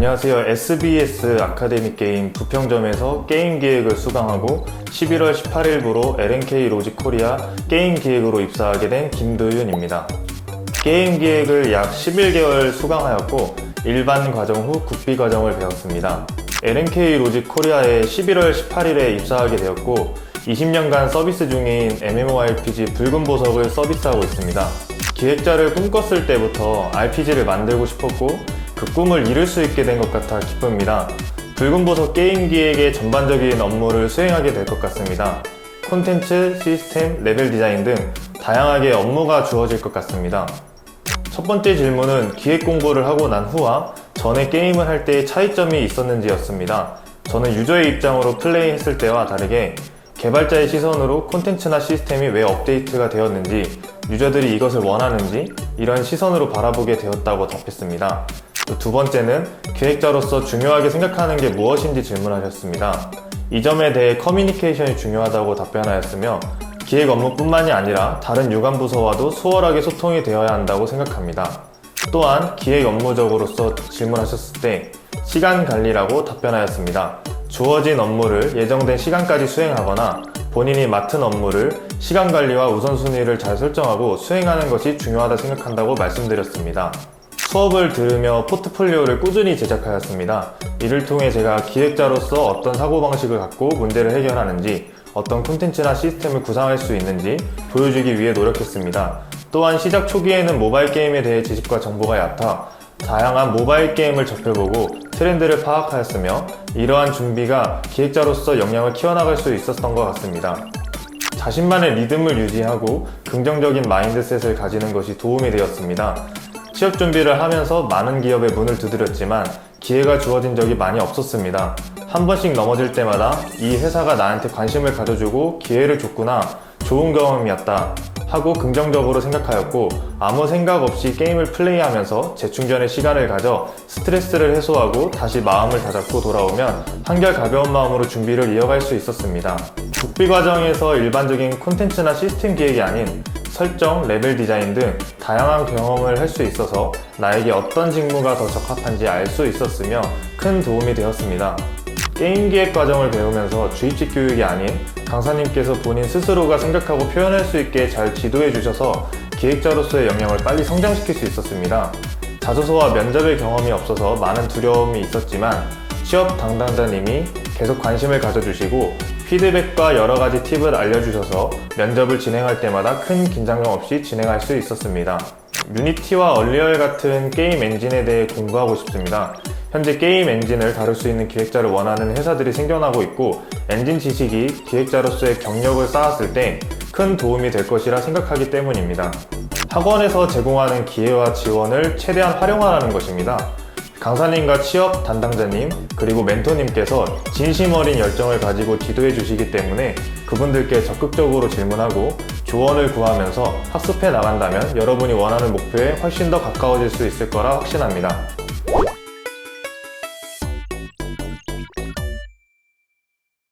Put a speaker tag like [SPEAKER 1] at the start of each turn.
[SPEAKER 1] 안녕하세요. SBS 아카데미 게임 부평점에서 게임 기획을 수강하고 11월 18일부로 LNK 로직 코리아 게임 기획으로 입사하게 된 김도윤입니다. 게임 기획을 약 11개월 수강하였고 일반 과정 후 국비 과정을 배웠습니다. LNK 로직 코리아에 11월 18일에 입사하게 되었고 20년간 서비스 중인 MMORPG 붉은 보석을 서비스하고 있습니다. 기획자를 꿈꿨을 때부터 RPG를 만들고 싶었고 그 꿈을 이룰 수 있게 된 것 같아 기쁩니다. 붉은 보석 게임 기획의 전반적인 업무를 수행하게 될 것 같습니다. 콘텐츠, 시스템, 레벨 디자인 등 다양하게 업무가 주어질 것 같습니다. 첫 번째 질문은 기획 공부를 하고 난 후와 전에 게임을 할 때의 차이점이 있었는지였습니다. 저는 유저의 입장으로 플레이했을 때와 다르게 개발자의 시선으로 콘텐츠나 시스템이 왜 업데이트가 되었는지, 유저들이 이것을 원하는지 이런 시선으로 바라보게 되었다고 답했습니다. 또두 번째는 기획자로서 중요하게 생각하는 게 무엇인지 질문하셨습니다. 이 점에 대해 커뮤니케이션이 중요하다고 답변하였으며 기획 업무뿐만이 아니라 다른 유관 부서와도 수월하게 소통이 되어야 한다고 생각합니다. 또한 기획 업무적으로서 질문하셨을 때 시간 관리라고 답변하였습니다. 주어진 업무를 예정된 시간까지 수행하거나 본인이 맡은 업무를 시간 관리와 우선순위를 잘 설정하고 수행하는 것이 중요하다 생각한다고 말씀드렸습니다. 수업을 들으며 포트폴리오를 꾸준히 제작하였습니다. 이를 통해 제가 기획자로서 어떤 사고방식을 갖고 문제를 해결하는지, 어떤 콘텐츠나 시스템을 구상할 수 있는지 보여주기 위해 노력했습니다. 또한 시작 초기에는 모바일 게임에 대해 지식과 정보가 얕아 다양한 모바일 게임을 접해보고 트렌드를 파악하였으며 이러한 준비가 기획자로서 역량을 키워나갈 수 있었던 것 같습니다. 자신만의 리듬을 유지하고 긍정적인 마인드셋을 가지는 것이 도움이 되었습니다. 취업 준비를 하면서 많은 기업에 문을 두드렸지만 기회가 주어진 적이 많이 없었습니다. 한 번씩 넘어질 때마다 이 회사가 나한테 관심을 가져주고 기회를 줬구나, 좋은 경험이었다 하고 긍정적으로 생각하였고 아무 생각 없이 게임을 플레이하면서 재충전의 시간을 가져 스트레스를 해소하고 다시 마음을 다잡고 돌아오면 한결 가벼운 마음으로 준비를 이어갈 수 있었습니다. 국비 과정에서 일반적인 콘텐츠나 시스템 기획이 아닌 설정, 레벨 디자인 등 다양한 경험을 할 수 있어서 나에게 어떤 직무가 더 적합한지 알 수 있었으며 큰 도움이 되었습니다. 게임 기획 과정을 배우면서 주입식 교육이 아닌 강사님께서 본인 스스로가 생각하고 표현할 수 있게 잘 지도해 주셔서 기획자로서의 역량을 빨리 성장시킬 수 있었습니다. 자소서와 면접의 경험이 없어서 많은 두려움이 있었지만 취업 담당자님이 계속 관심을 가져주시고 피드백과 여러 가지 팁을 알려주셔서 면접을 진행할 때마다 큰 긴장감 없이 진행할 수 있었습니다. 유니티와 얼리얼 같은 게임 엔진에 대해 공부하고 싶습니다. 현재 게임 엔진을 다룰 수 있는 기획자를 원하는 회사들이 생겨나고 있고 엔진 지식이 기획자로서의 경력을 쌓았을 때 큰 도움이 될 것이라 생각하기 때문입니다. 학원에서 제공하는 기회와 지원을 최대한 활용하라는 것입니다. 강사님과 취업 담당자님 그리고 멘토님께서 진심 어린 열정을 가지고 지도해 주시기 때문에 그분들께 적극적으로 질문하고 조언을 구하면서 학습해 나간다면 여러분이 원하는 목표에 훨씬 더 가까워질 수 있을 거라 확신합니다.